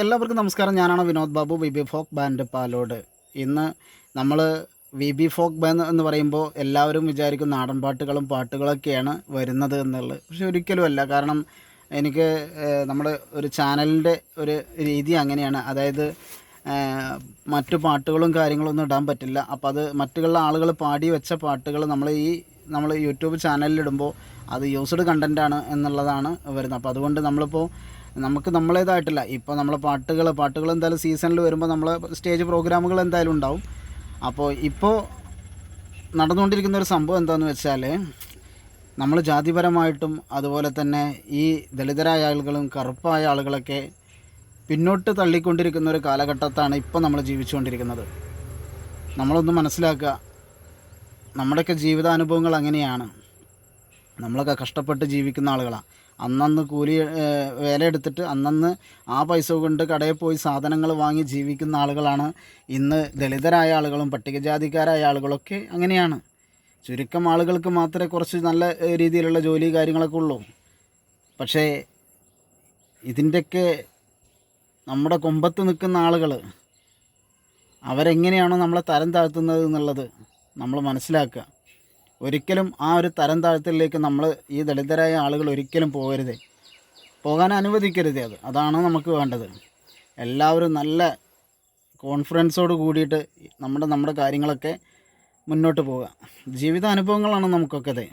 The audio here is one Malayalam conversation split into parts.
എല്ലാവർക്കും നമസ്കാരം. ഞാനാണ് Vinod Babu. V B folk band Palode. ഇന്ന് നമ്മൾ വി ബി ഫോക്ക് ബാൻഡ് എന്ന് പറയുമ്പോൾ എല്ലാവരും വിചാരിക്കും നാടൻ പാട്ടുകളും പാട്ടുകളൊക്കെയാണ് വരുന്നത് എന്നുള്ളത്. പക്ഷെ ഒരിക്കലും അല്ല. കാരണം എനിക്ക് നമ്മുടെ ഒരു ചാനലിന്റെ ഒരു രീതി അങ്ങനെയാണ്. അതായത് മറ്റു പാട്ടുകളും കാര്യങ്ങളും ഒന്നും ഇടാൻ പറ്റില്ല. അപ്പോൾ അത് മറ്റുള്ള ആളുകൾ പാടി വെച്ച പാട്ടുകൾ നമ്മൾ ഈ നമ്മൾ യൂട്യൂബ് ചാനലിൽ ഇടുമ്പോൾ അത് യൂസ്ഡ് കണ്ടന്റാണ് എന്നുള്ളതാണ് വരുന്നത്. അപ്പോൾ അതുകൊണ്ട് നമ്മളിപ്പോൾ നമുക്ക് നമ്മളേതായിട്ടില്ല. ഇപ്പോൾ നമ്മളെ പാട്ടുകൾ പാട്ടുകൾ എന്തായാലും സീസണിൽ വരുമ്പോൾ നമ്മളെ സ്റ്റേജ് പ്രോഗ്രാമുകൾ എന്തായാലും ഉണ്ടാവും. അപ്പോൾ ഇപ്പോൾ നടന്നുകൊണ്ടിരിക്കുന്ന ഒരു സംഭവം എന്താണെന്ന് വെച്ചാൽ നമ്മൾ ജാതിപരമായിട്ടും അതുപോലെ തന്നെ ഈ ദളിതരായ ആളുകളും കറുപ്പായ ആളുകളൊക്കെ പിന്നോട്ട് തള്ളിക്കൊണ്ടിരിക്കുന്ന ഒരു കാലഘട്ടത്താണ് ഇപ്പോൾ നമ്മൾ ജീവിച്ചുകൊണ്ടിരിക്കുന്നത്. നമ്മളൊന്ന് മനസ്സിലാക്കുക നമ്മുടെയൊക്കെ ജീവിതാനുഭവങ്ങൾ അങ്ങനെയാണ്. നമ്മളൊക്കെ കഷ്ടപ്പെട്ട് ജീവിക്കുന്ന ആളുകളാണ് അന്നന്ന് കൂലി വേല എടുത്തിട്ട് അന്നന്ന് ആ പൈസ കൊണ്ട് കടയിൽ പോയി സാധനങ്ങൾ വാങ്ങി ജീവിക്കുന്ന ആളുകളാണ്. ഇന്ന് ദളിതരായ ആളുകളും പട്ടികജാതിക്കാരായ ആളുകളൊക്കെ അങ്ങനെയാണ്. ചുരുക്കം ആളുകൾക്ക് മാത്രമേ കുറച്ച് നല്ല രീതിയിലുള്ള ജോലി കാര്യങ്ങളൊക്കെ ഉള്ളൂ. പക്ഷേ ഇതിന്റെയൊക്കെ നമ്മുടെ കൊമ്പത്ത് നിൽക്കുന്ന ആളുകൾ അവരെങ്ങനെയാണോ നമ്മളെ തരം താഴ്ത്തുന്നത് എന്നുള്ളത് നമ്മൾ മനസ്സിലാക്കുക. ഒരിക്കലും ആ ഒരു തരം താഴ്ത്തലിലേക്ക് നമ്മൾ ഈ ദളിതരായ ആളുകൾ ഒരിക്കലും പോകരുത്. പോകാൻ അനുവദിക്കരുത് അത്. അതാണ് നമുക്ക് വേണ്ടത്. എല്ലാവരും നല്ല കോൺഫിഡൻസോട് കൂടിയിട്ട് നമ്മുടെ നമ്മുടെ കാര്യങ്ങളൊക്കെ മുന്നോട്ട് പോവുക. ജീവിതാനുഭവങ്ങളാണ് നമുക്കൊക്കെ അത്.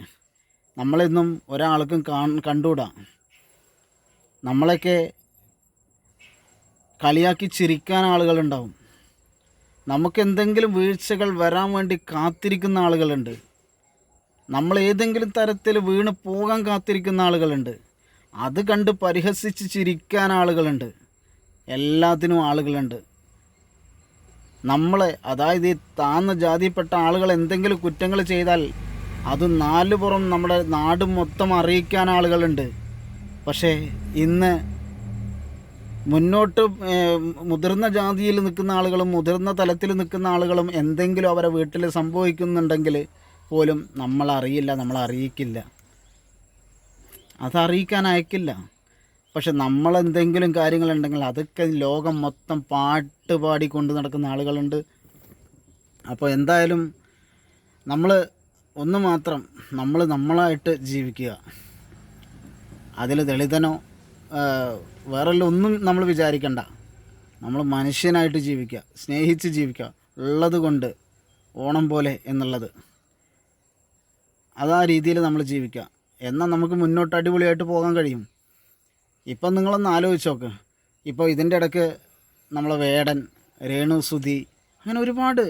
നമ്മളെന്നും ഒരാൾക്കും കാ കണ്ടുകൂടാ. നമ്മളൊക്കെ കളിയാക്കി ചിരിക്കാൻ ആളുകളുണ്ടാവും. നമുക്ക് എന്തെങ്കിലും വീഴ്ചകൾ വരാൻ വേണ്ടി കാത്തിരിക്കുന്ന ആളുകളുണ്ട്. നമ്മൾ ഏതെങ്കിലും തരത്തിൽ വീണ് പോകാൻ കാത്തിരിക്കുന്ന ആളുകളുണ്ട്. അത് കണ്ട് പരിഹസിച്ച് ചിരിക്കാൻ ആളുകളുണ്ട്. എല്ലാത്തിനും ആളുകളുണ്ട്. നമ്മളെ അതായത് ഈ താന്ന ജാതിയിൽപ്പെട്ട ആളുകൾ എന്തെങ്കിലും കുറ്റങ്ങൾ ചെയ്താൽ അത് നാല് പുറം നമ്മുടെ നാട് മൊത്തം അറിയിക്കാൻ ആളുകളുണ്ട്. പക്ഷേ ഇന്ന് മുന്നോട്ട് മുതിർന്ന ജാതിയിൽ നിൽക്കുന്ന ആളുകളും മുതിർന്ന തലത്തിൽ നിൽക്കുന്ന ആളുകളും എന്തെങ്കിലും അവരെ വീട്ടിൽ സംഭവിക്കുന്നുണ്ടെങ്കിൽ പോലും നമ്മളറിയില്ല നമ്മളറിയിക്കില്ല. അതറിയിക്കാൻ അയക്കില്ല. പക്ഷെ നമ്മളെന്തെങ്കിലും കാര്യങ്ങളുണ്ടെങ്കിൽ അതൊക്കെ ലോകം മൊത്തം പാട്ട് പാടിക്കൊണ്ട് നടക്കുന്ന ആളുകളുണ്ട്. അപ്പോൾ എന്തായാലും നമ്മൾ ഒന്ന് മാത്രം നമ്മൾ നമ്മളായിട്ട് ജീവിക്കുക. അതിൽ ദളിതനോ വേറെ ഒന്നും നമ്മൾ വിചാരിക്കണ്ട. നമ്മൾ മനുഷ്യനായിട്ട് ജീവിക്കുക സ്നേഹിച്ച് ജീവിക്കുക. ഉള്ളത് കൊണ്ട് ഓണം പോലെ എന്നുള്ളത്. അതാ രീതിയിൽ നമ്മൾ ജീവിക്കുക. എന്നാൽ നമുക്ക് മുന്നോട്ട് അടിപൊളിയായിട്ട് പോകാൻ കഴിയും. ഇപ്പം നിങ്ങളൊന്ന് ആലോചിച്ച് നോക്ക്. ഇപ്പോൾ ഇതിന്റെ ഇടയ്ക്ക് നമ്മളെ വേടൻ രേണു സുധി അങ്ങനെ ഒരുപാട്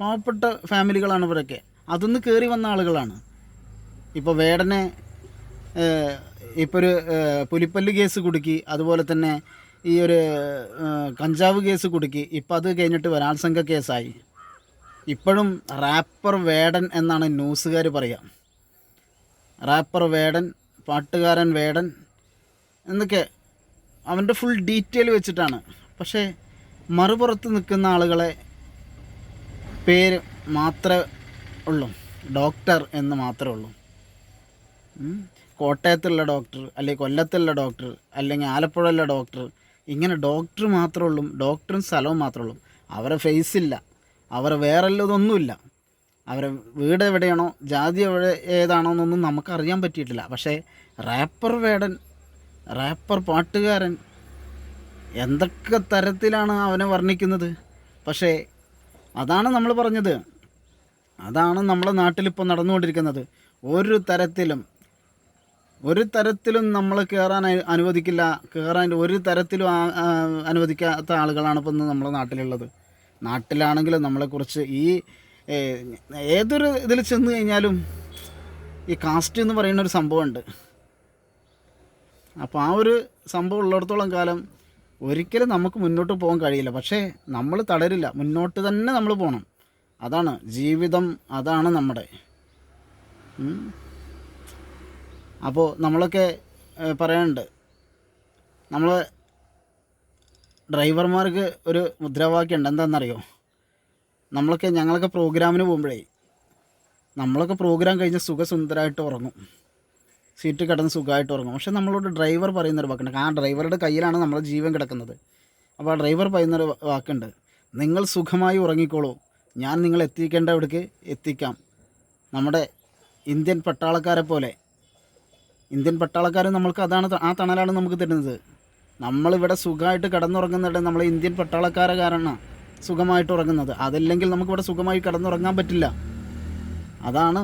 പാവപ്പെട്ട ഫാമിലികളാണ് ഇവരൊക്കെ. അതൊന്ന് കയറി വന്ന ആളുകളാണ്. ഇപ്പോൾ വേടനെ ഇപ്പോൾ ഒരു പുലിപ്പല്ല് കേസ് കുടുക്കി അതുപോലെ തന്നെ ഈ ഒരു കഞ്ചാവ് കേസ് കുടുക്കി ഇപ്പം അത് കഴിഞ്ഞിട്ട് ബലാത്സംഗ കേസായി. ഇപ്പോഴും റാപ്പർ വേടൻ എന്നാണ് ന്യൂസുകാർ പറയുക. റാപ്പർ വേടൻ പാട്ടുകാരൻ വേടൻ എന്നൊക്കെ അവന്റെ ഫുൾ ഡീറ്റെയിൽ വെച്ചിട്ടാണ്. പക്ഷേ മറുപുറത്ത് നിൽക്കുന്ന ആളുകളെ പേര് മാത്രമേ ഉള്ളൂ. ഡോക്ടർ എന്ന് മാത്രമേ ഉള്ളൂ. കോട്ടയത്തുള്ള ഡോക്ടർ അല്ലെങ്കിൽ കൊല്ലത്തുള്ള ഡോക്ടർ അല്ലെങ്കിൽ ആലപ്പുഴയിലെ ഡോക്ടർ ഇങ്ങനെ ഡോക്ടർ മാത്രമേ ഉള്ളൂ ഡോക്ടറും സ്ഥലവും മാത്രമേ ഉള്ളൂ. അവരെ ഫേസ് ഇല്ല. അവരെ വേറെ ഇതൊന്നുമില്ല അവരെ വീട് എവിടെയാണോ ജാതി എവിടെ ഏതാണോ എന്നൊന്നും നമുക്കറിയാൻ പറ്റിയിട്ടില്ല. പക്ഷേ റാപ്പർ വേടൻ റാപ്പർ പാട്ടുകാരൻ എന്തൊക്കെ തരത്തിലാണ് അവനെ വർണിക്കുന്നത്? പക്ഷേ അതാണ് നമ്മൾ പറഞ്ഞത്. അതാണ് നമ്മുടെ നാട്ടിലിപ്പോൾ നടന്നുകൊണ്ടിരിക്കുന്നത്. ഒരു തരത്തിലും ഒരു തരത്തിലും നമ്മൾ കയറാൻ അനുവദിക്കില്ല. കയറാൻ ഒരു തരത്തിലും അനുവദിക്കാത്ത ആളുകളാണ് ഇപ്പം നമ്മുടെ നാട്ടിലുള്ളത്. നാട്ടിലാണെങ്കിലും നമ്മളെക്കുറിച്ച് ഈ ഏതൊരു ഇതിൽ ചെന്ന് കഴിഞ്ഞാലും ഈ കാസ്റ്റ് എന്ന് പറയുന്ന ഒരു സംഭവമുണ്ട്. അപ്പോൾ ആ ഒരു സംഭവം ഉള്ളിടത്തോളം കാലം ഒരിക്കലും നമുക്ക് മുന്നോട്ട് പോകാൻ കഴിയില്ല. പക്ഷേ നമ്മൾ തളരില്ല മുന്നോട്ട് തന്നെ നമ്മൾ പോകണം അതാണ് ജീവിതം അതാണ് നമ്മുടെ. അപ്പോൾ നമ്മളൊക്കെ പറയാനുണ്ട്. നമ്മൾ ഡ്രൈവർമാർക്ക് ഒരു മുദ്രാവാക്യം ഉണ്ട് എന്താണെന്നറിയോ നമ്മളൊക്കെ ഞങ്ങളൊക്കെ പ്രോഗ്രാമിന് പോകുമ്പോഴേ നമ്മളൊക്കെ പ്രോഗ്രാം കഴിഞ്ഞ് സുഖസുന്ദരമായിട്ട് ഉറങ്ങും. സീറ്റ് കിടന്ന് സുഖമായിട്ട് ഉറങ്ങും. പക്ഷെ നമ്മളോട് ഡ്രൈവർ പറയുന്നൊരു വാക്കുണ്ട്. ആ ഡ്രൈവറുടെ കയ്യിലാണ് നമ്മുടെ ജീവൻ കിടക്കുന്നത്. അപ്പോൾ ആ ഡ്രൈവർ പറയുന്നൊരു വാക്കുണ്ട്. നിങ്ങൾ സുഖമായി ഉറങ്ങിക്കോളൂ. ഞാൻ നിങ്ങൾ എത്തിക്കേണ്ട ഇവിടേക്ക് എത്തിക്കാം. നമ്മുടെ ഇന്ത്യൻ പട്ടാളക്കാരെ പോലെ. ഇന്ത്യൻ പട്ടാളക്കാർ നമ്മൾക്ക് അതാണ് ആ തണലാണ് നമുക്ക് തരുന്നത്. നമ്മളിവിടെ സുഖമായിട്ട് കിടന്നുറങ്ങുന്നിടം നമ്മളെ ഇന്ത്യൻ പട്ടാളക്കാരെ കാരണം സുഖമായിട്ട് ഉറങ്ങുന്നത്. അതല്ലെങ്കിൽ നമുക്കിവിടെ സുഖമായി കിടന്നുറങ്ങാൻ പറ്റില്ല. അതാണ്.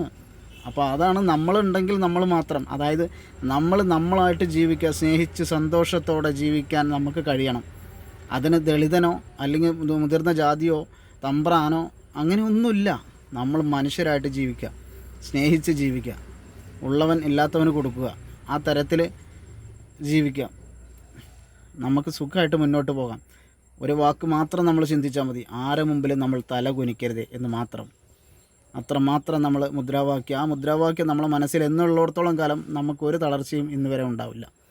അപ്പോൾ അതാണ് നമ്മളുണ്ടെങ്കിൽ നമ്മൾ മാത്രം. അതായത് നമ്മൾ നമ്മളായിട്ട് ജീവിക്കുക സ്നേഹിച്ച് സന്തോഷത്തോടെ ജീവിക്കാൻ നമുക്ക് കഴിയണം. അതിന് ദളിതനോ അല്ലെങ്കിൽ മുതിർന്ന ജാതിയോ തമ്പ്രാനോ അങ്ങനെ ഒന്നുമില്ല നമ്മൾ മനുഷ്യരായിട്ട് ജീവിക്കുക സ്നേഹിച്ച് ജീവിക്കുക ഉള്ളവൻ ഇല്ലാത്തവന് കൊടുക്കുക ആ തരത്തിൽ ജീവിക്കുക. നമുക്ക് സുഖമായിട്ട് മുന്നോട്ട് പോകാം. ഒരു വാക്ക് മാത്രം നമ്മൾ ചിന്തിച്ചാൽ മതി. ആരെ മുമ്പിലും നമ്മൾ തല കുനിക്കരുത് എന്ന് മാത്രം. അത്രമാത്രം നമ്മൾ മുദ്രാവാക്യം. ആ മുദ്രാവാക്യം നമ്മളെ മനസ്സിൽ എന്നുള്ളിടത്തോളം കാലം നമുക്കൊരു തളർച്ചയും ഇന്ന് വരെ ഉണ്ടാവില്ല.